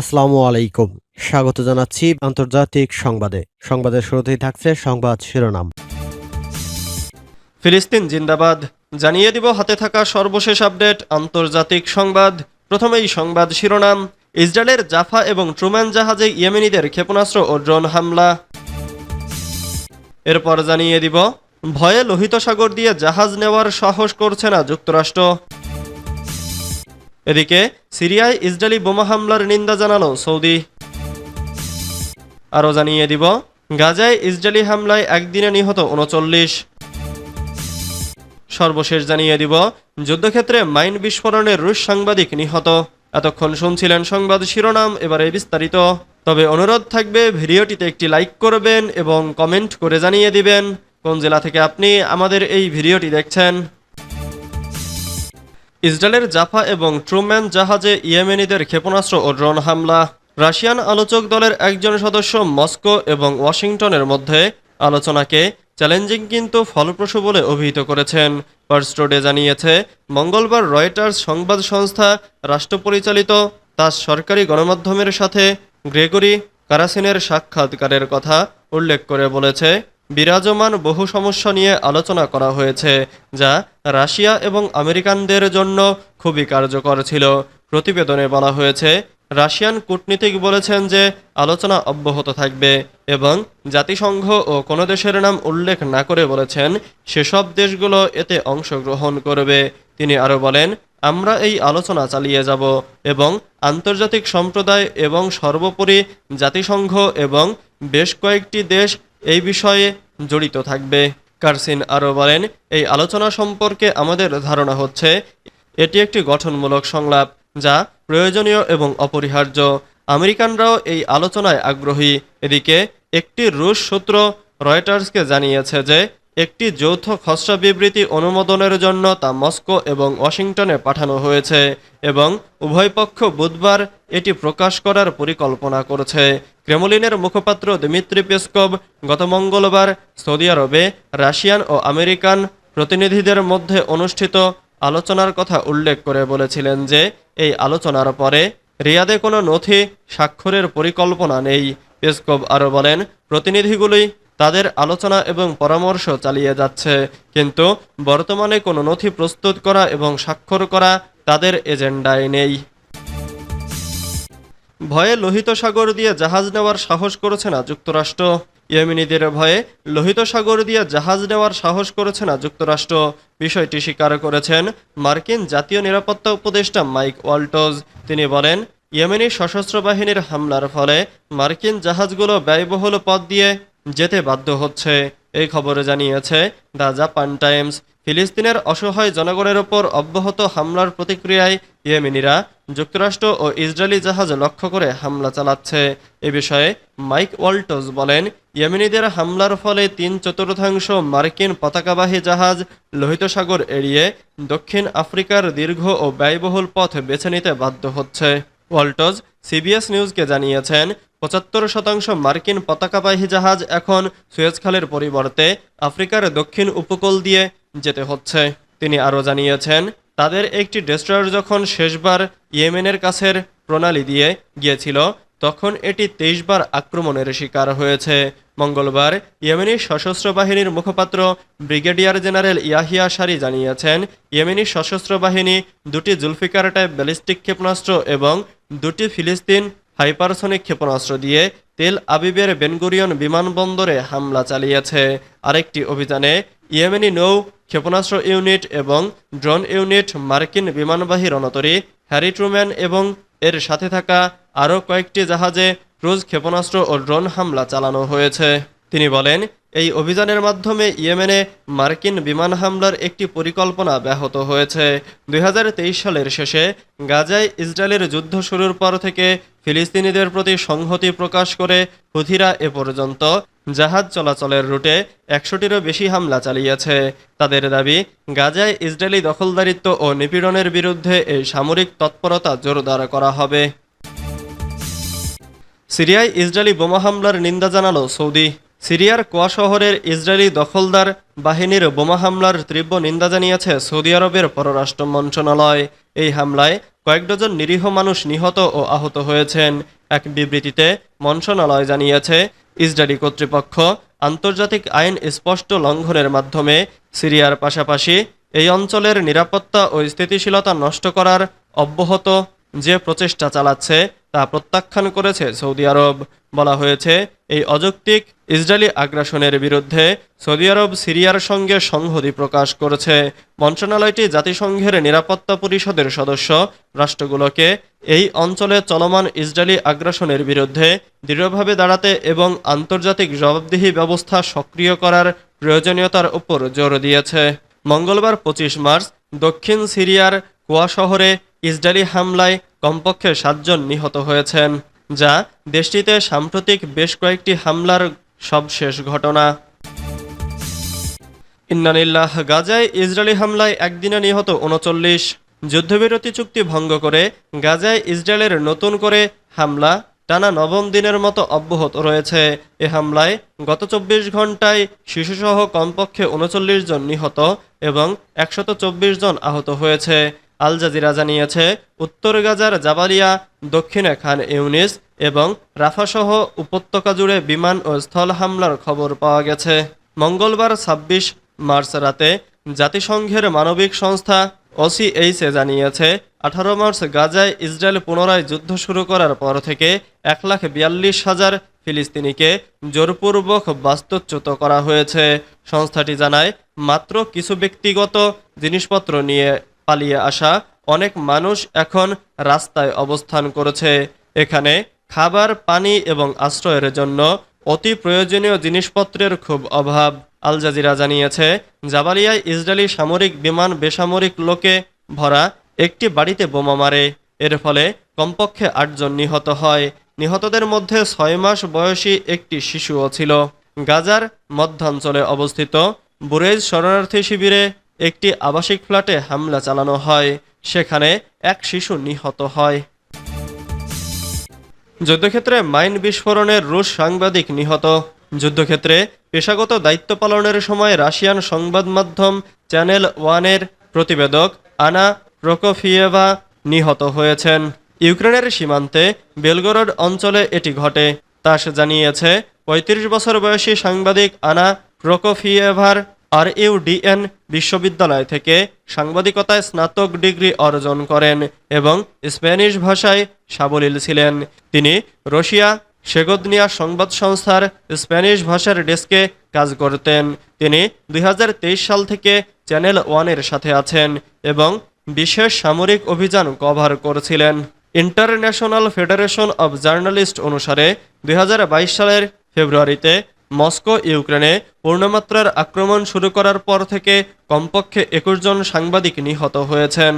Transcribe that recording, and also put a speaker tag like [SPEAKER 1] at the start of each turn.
[SPEAKER 1] আসসালামু আলাইকুম। স্বাগত জানাচ্ছি আন্তর্জাতিক সংবাদে। সংবাদের শুরুতেই থাকছে সংবাদ শিরোনাম।
[SPEAKER 2] ফিলিস্তিন জিন্দাবাদ। জানিয়ে দিব হাতে থাকা সর্বশেষ আপডেট, আন্তর্জাতিক সংবাদ। প্রথমেই সংবাদ শিরোনাম, ইসরায়েলের জাফা এবং ট্রুম্যান জাহাজে ইয়েমেনিদের ক্ষেপণাস্ত্র ও ড্রোন হামলা। এরপর জানিয়ে দিব, ভয়ে লোহিত সাগর দিয়ে জাহাজ নেওয়ার সাহস করছে না যুক্তরাষ্ট্র। এদিকে সিরিয়ায় ইসরায়েলি বোমা হামলার নিন্দা জানালো সৌদি। আরও জানিয়ে দিব, গাজায় ইসরায়েলি হামলায় একদিনে নিহত উনচল্লিশ। সর্বশেষ জানিয়ে দিব, যুদ্ধক্ষেত্রে মাইন বিস্ফোরণের রুশ সাংবাদিক নিহত। এতক্ষণ শুনছিলেন সংবাদ শিরোনাম, এবারে বিস্তারিত। তবে অনুরোধ থাকবে, ভিডিওটিতে একটি লাইক করবেন এবং কমেন্ট করে জানিয়ে দিবেন। কোন জেলা থেকে আপনি আমাদের এই ভিডিওটি দেখছেন? ইসরায়েলের জাফা এবং ট্রুম্যান জাহাজে ইয়েমেনিদের ক্ষেপণাস্ত্র ও ড্রোন হামলা। রাশিয়ান আলোচক দলের একজন সদস্য মস্কো এবং ওয়াশিংটনের মধ্যে আলোচনাকে চ্যালেঞ্জিং কিন্তু ফলপ্রসূ বলে অভিহিত করেছেন। পার্সটোডে জানিয়েছে, মঙ্গলবার রয়টার্স সংবাদ সংস্থা রাষ্ট্রপরিচালিত তার সরকারি গণমাধ্যমের সাথে গ্রেগরি কারাসিনের সাক্ষাৎকারের কথা উল্লেখ করে বলেছে বিরাজমান বহু সমস্যা নিয়ে আলোচনা করা হয়েছে, যা রাশিয়া এবং আমেরিকানদের জন্য খুবই কার্যকর ছিল। প্রতিবেদনে বলা হয়েছে, রাশিয়ান কূটনীতিক বলেছেন যে আলোচনা অব্যাহত থাকবে এবং জাতিসংঘ ও কোনো দেশের নাম উল্লেখ না করে বলেছেন সেসব দেশগুলো এতে অংশগ্রহণ করবে। তিনি আরও বলেন, আমরা এই আলোচনা চালিয়ে যাব এবং আন্তর্জাতিক সম্প্রদায় এবং সর্বোপরি জাতিসংঘ এবং বেশ কয়েকটি দেশ এই বিষয়ে জড়িত থাকবে। কার্সিন আরও বলেন, এই আলোচনা সম্পর্কে আমাদের ধারণা হচ্ছে, এটি একটি গঠনমূলক সংলাপ যা প্রয়োজনীয় এবং অপরিহার্য। আমেরিকানরাও এই আলোচনায় আগ্রহী। এদিকে একটি রুশ সূত্র রয়টার্সকে জানিয়েছে যে একটি যৌথ খসড়া বিবৃতি অনুমোদনের জন্য তা মস্কো এবং ওয়াশিংটনে পাঠানো হয়েছে এবং উভয় পক্ষ বুধবার এটি প্রকাশ করার পরিকল্পনা করছে। ক্রেমলিনের মুখপাত্র দিমিত্রি পেসকভ গত মঙ্গলবার সৌদি আরবে রাশিয়ান ও আমেরিকান প্রতিনিধিদের মধ্যে অনুষ্ঠিত আলোচনার কথা উল্লেখ করে বলেছিলেন যে, এই আলোচনার পরে রিয়াদে কোনো নথি স্বাক্ষরের পরিকল্পনা নেই। পেসকভ আরও বলেন প্রতিনিধিগুলি তাদের আলোচনা এবং পরামর্শ চালিয়ে যাচ্ছে। কিন্তু বর্তমানে কোনো নথি প্রস্তুত করা এবং স্বাক্ষর করা তাদের এজেন্ডায় নেই। ভয়ে লোহিত সাগর দিয়ে জাহাজ নেওয়ার সাহস করেছে না যুক্তরাষ্ট্র। ইয়েমেনিদের ভয়ে লোহিত সাগর দিয়ে জাহাজ নেওয়ার সাহস করেছে না যুক্তরাষ্ট্র। বিষয়টি স্বীকার করেছেন মার্কিন জাতীয় নিরাপত্তা উপদেষ্টা মাইক ওয়াল্টজ। তিনি বলেন, ইয়েমেনি সশস্ত্র বাহিনীর হামলার ফলে মার্কিন জাহাজগুলো ব্যয়বহুল পথ দিয়ে যেতে বাধ্য হচ্ছে। এই খবরে জানিয়েছে দ্য জাপান টাইমস, ফিলিস্তিনের অসহায় জনগণের ওপর অব্যাহত হামলার প্রতিক্রিয়ায় ইয়েমেনিরা যুক্তরাষ্ট্র ও ইসরায়েলি জাহাজ লক্ষ্য করে হামলা চালাচ্ছে। এ বিষয়ে মাইক ওয়াল্টজ বলেন, ইয়েমেনিদের হামলার ফলে তিন চতুর্থাংশ মার্কিন পতাকাবাহী জাহাজ লোহিত সাগর এড়িয়ে দক্ষিণ আফ্রিকার দীর্ঘ ও ব্যয়বহুল পথ বেছে নিতে বাধ্য হচ্ছে। ওয়াল্টজ, সিবিএস নিউজকে জানিয়েছেন পঁচাত্তর শতাংশ মার্কিন পতাকাবাহী জাহাজ এখন সুয়েজ খালের পরিবর্তে আফ্রিকার দক্ষিণ উপকূল দিয়ে যেতে হচ্ছে। তিনি আরও জানিয়েছেন, তাদের একটি ডেস্ট্রয়ার যখন শেষবার ইয়েমেনের কাছের প্রণালী দিয়ে গিয়েছিল, তখন এটি তেইশ বার আক্রমণের শিকার হয়েছে। মঙ্গলবার ইয়েমেনি সশস্ত্র বাহিনীর মুখপাত্র ব্রিগেডিয়ার জেনারেল ইয়াহিয়া সারি জানিয়েছেন, ইয়েমেনি সশস্ত্র বাহিনী দুটি জুলফিকার টাইপ ব্যালিস্টিক ক্ষেপণাস্ত্র এবং দুটি ফিলিস্তিন হাইপারসনিক ক্ষেপণাস্ত্র দিয়ে তেল আবিবের বেনগুরিয়ন বিমানবন্দরে হামলা চালিয়েছে। আরেকটি অভিযানে ইয়েমেনি নৌ ক্ষেপণাস্ত্র ইউনিট এবং ড্রোন ইউনিট মার্কিন বিমানবাহী রণতরী, হ্যারি ট্রুম্যান এবং এর সাথে থাকা আরও কয়েকটি জাহাজে ক্রুজ ক্ষেপণাস্ত্র ও ড্রোন হামলা চালানো হয়েছে। তিনি বলেন এই অভিযানের মাধ্যমে ইয়েমেনে মার্কিন বিমান হামলার একটি পরিকল্পনা ব্যাহত হয়েছে। দুই হাজার তেইশ সালের শেষে গাজায় ইসরায়েলের যুদ্ধ শুরুর পর থেকে ফিলিস্তিনিদের প্রতি সংহতি প্রকাশ করে হুথিরা এ পর্যন্ত জাহাজ চলাচলের রুটে একশোটিরও বেশি হামলা চালিয়েছে। তাদের দাবি, গাজায় ইসরায়েলি দখলদারিত্ব ও নিপীড়নের বিরুদ্ধে এই সামরিক তৎপরতা জোরদার করা হবে। সিরিয়ায় ইসরায়েলি বোমা হামলার নিন্দা জানালো সৌদি। সিরিয়ার কোয়া শহরের ইসরায়েলি দখলদার বাহিনীর বোমা হামলার তীব্র নিন্দা জানিয়েছে সৌদি আরবের পররাষ্ট্র মন্ত্রণালয়। এই হামলায় কয়েক ডজন নিরীহ মানুষ নিহত ও আহত হয়েছেন। এক বিবৃতিতে মন্ত্রণালয় জানিয়েছে, ইসরায়েলি কর্তৃপক্ষ আন্তর্জাতিক আইন স্পষ্ট লঙ্ঘনের মাধ্যমে সিরিয়ার পাশাপাশি এই অঞ্চলের নিরাপত্তা ও স্থিতিশীলতা নষ্ট করার অব্যাহত যে প্রচেষ্টা চালাচ্ছে তা প্রত্যাখ্যান করেছে। সৌদি আরব বলা হয়েছে, এই অযৌক্তিক ইসরায়েলি আগ্রাসনের বিরুদ্ধে সৌদি আরব সিরিয়ার সঙ্গে সংহতি প্রকাশ করেছে। মন্ত্রণালয়টি জাতিসংঘের নিরাপত্তা পরিষদের সদস্য রাষ্ট্রগুলোকে এই অঞ্চলে চলমান ইসরায়েলি আগ্রাসনের বিরুদ্ধে দৃঢ়ভাবে দাঁড়াতে এবং আন্তর্জাতিক জবাবদিহি ব্যবস্থা সক্রিয় করার প্রয়োজনীয়তার উপর জোর দিয়েছে। মঙ্গলবার পঁচিশ মার্চ দক্ষিণ সিরিয়ার কুয়া শহরে ইসরায়েলি হামলায় কমপক্ষে সাতজন নিহত হয়েছেন, যা দেশটিতে সাম্প্রতিক বেশ কয়েকটি হামলার সবশেষ ঘটনা। ইন্নানিল্লাহ, গাজায় ইসরায়েলি হামলায় একদিনে নিহত উনচল্লিশ। যুদ্ধবিরতি চুক্তি ভঙ্গ করে গাজায় ইসরায়েলের নতুন করে হামলা টানা নবম দিনের মতো অব্যাহত রয়েছে। এ হামলায় গত চব্বিশ ঘন্টায় শিশুসহ কমপক্ষে উনচল্লিশ জন নিহত এবং একশত জন আহত হয়েছে। আল জাজিরা জানিয়েছে, উত্তর গাজার জাবালিয়া, দক্ষিণে খান ইউনিস এবং রাফাসহ উপত্যকা জুড়ে বিমান ও স্থল হামলার খবর পাওয়া গেছে। মঙ্গলবার ছাব্বিশ মার্চ রাতে জাতিসংঘের মানবিক সংস্থা ওসিএইচে জানিয়েছে, আঠারো মার্চ গাজায় ইসরায়েল পুনরায় যুদ্ধ শুরু করার পর থেকে এক লাখ বিয়াল্লিশ হাজার ফিলিস্তিনিকে জোরপূর্বক বাস্তুচ্যুত করা হয়েছে। সংস্থাটি জানায়, মাত্র কিছু ব্যক্তিগত জিনিসপত্র নিয়ে পালিয়ে আসা অনেক মানুষ এখন রাস্তায় অবস্থান করেছে। এখানে খাবার, পানি এবং আশ্রয়ের জন্য অতি প্রয়োজনীয় জিনিসপত্রের খুব অভাব, আল জাজিরা জানিয়েছে। জাবালিয়ায় ইসরায়েলি সামরিক বিমান বেসামরিক লোকে ভরা একটি বাড়িতে বোমা মারে। এর ফলে কমপক্ষে আটজন নিহত হয়। নিহতদের মধ্যে ছয় মাস বয়সী একটি শিশুও ছিল। গাজার মধ্যাঞ্চলে অবস্থিত বুরেজ শরণার্থী শিবিরে একটি আবাসিক ফ্ল্যাটে হামলা চালানো হয়, সেখানে এক শিশু নিহত হয়। যুদ্ধক্ষেত্রে মাইন বিস্ফোরণের রুশ সাংবাদিক নিহত। যুদ্ধক্ষেত্রে পেশাগত দায়িত্ব পালনের সময় রাশিয়ান সংবাদ মাধ্যম চ্যানেল ওয়ানের প্রতিবেদক আনা প্রোকোফিয়েভা নিহত হয়েছেন। ইউক্রেনের সীমান্তে বেলগরড অঞ্চলে এটি ঘটে। তাস জানিয়েছে পঁয়ত্রিশ বছর বয়সী সাংবাদিক আনা প্রোকোফিয়েভার আর ইউডিএন বিশ্ববিদ্যালয় থেকে সাংবাদিকতায় স্নাতক ডিগ্রি অর্জন করেন এবং স্প্যানিশ ভাষায় সাবলীল ছিলেন। তিনি রাশিয়া সেগদনিয়া সংবাদ সংস্থার স্প্যানিশ ভাষার ডেস্কে কাজ করতেন। তিনি দুই হাজার তেইশ সাল থেকে চ্যানেল ওয়ানের সাথে আছেন এবং বিশেষ সামরিক অভিযান কভার করছিলেন। ইন্টারন্যাশনাল ফেডারেশন অব জার্নালিস্ট অনুসারে দুই হাজার বাইশ সালের ফেব্রুয়ারিতে মস্কো ইউক্রেনে পূর্ণমাত্রার আক্রমণ শুরু করার পর থেকে কমপক্ষে একুশ জন সাংবাদিক নিহত হয়েছেন।